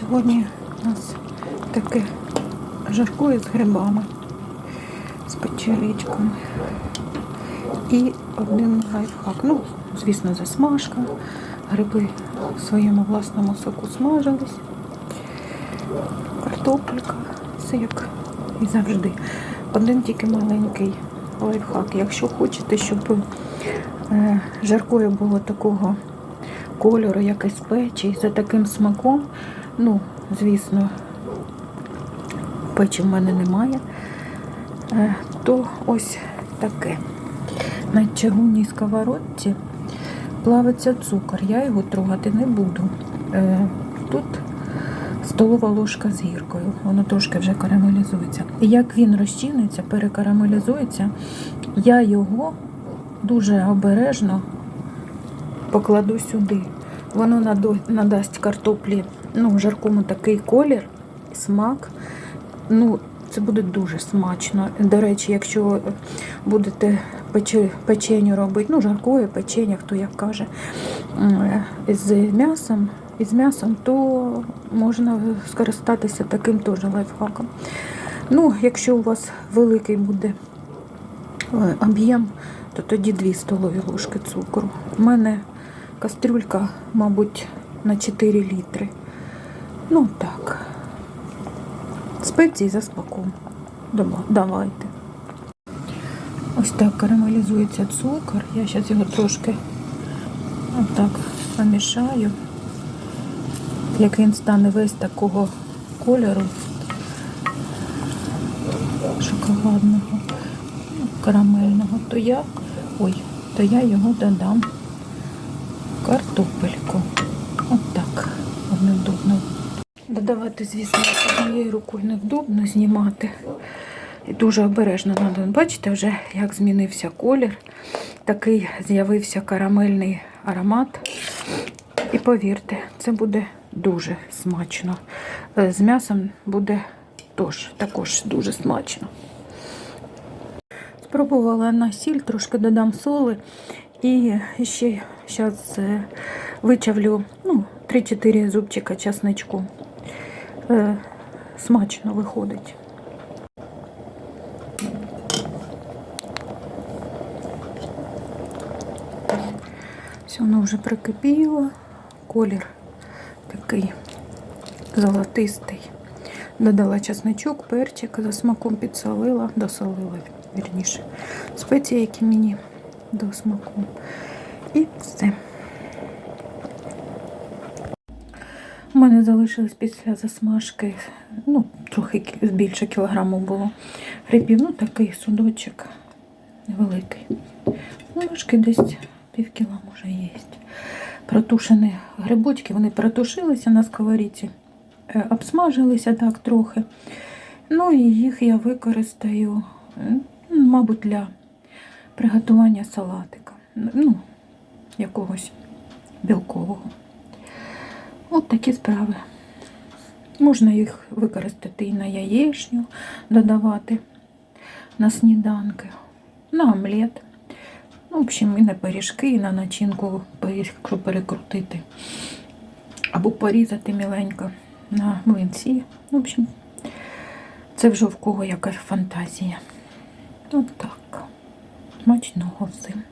Сьогодні у нас таке жарко із грибами, з печеричками. І один лайфхак. Ну, звісно, засмажка. Гриби в своєму власному соку смажились. Картопелька, все як і завжди. Один тільки маленький лайфхак. Якщо хочете, щоб е, жаркою було такого кольору, як із печі, за таким смаком, ну, звісно, печі в мене немає, е, то ось таке. На чагунній сковородці плавиться цукор. Я його трогати не буду. Е, Тут столова ложка з гіркою. Воно трошки вже карамелізується. І як він розчиниться, перекарамелізується, я його дуже обережно покладу сюди. Воно надасть картоплі ну, жаркому такий колір, смак. Ну, це буде дуже смачно. До речі, якщо будете пече- печеню робити, ну, жаркое печення, хто як каже, з м'ясом, із м'ясом, то можна скористатися таким теж лайфхаком. Ну, якщо у вас великий буде е, об'єм, то тоді 2 столові ложки цукру. У мене кастрюлька, мабуть, на 4 літри. Ну так. Спеції за смаком. Давайте. Ось так карамелізується цукор. Я зараз його трошки отак помішаю. Як він стане весь такого кольору шоколадного, ну, карамельного, то я, ой, то я його додам картопельку. Отак. От невдобно. Додавати, звісно, однією рукою невдобно знімати. І дуже обережно треба. Бачите, вже як змінився колір. Такий з'явився карамельний аромат. І повірте, це буде дуже смачно. Е, З м'ясом буде тож, також дуже смачно. Спробувала на сіль, трошки додам соли. І ще зараз вичавлю ну, 3-4 зубчика часничку. Е, Смачно виходить. Все, воно вже прикипіло. Колір такий золотистий. Додала чесночок, перчик, за смаком підсолила, досолила, вірніше. Спеції, які мені до смаку. І все. У мене залишилось після засмажки, ну, трохи більше кілограму було грибів. Ну, такий судочок невеликий. Ну, десь пів кіла може є. Протушені грибочки, вони протушилися на сковорідці, е, обсмажилися так трохи. Ну і їх я використаю, мабуть, для приготування салатика. Ну, якогось білкового. От такі справи. Можна їх використати і на яєчню, додавати на сніданки, на омлет. Ну, в общем, і на пиріжки, і на начинку, якщо перекрутити. Або порізати міленько на млинці. В общем, це вже в кого яка фантазія. От так. Смачного всім.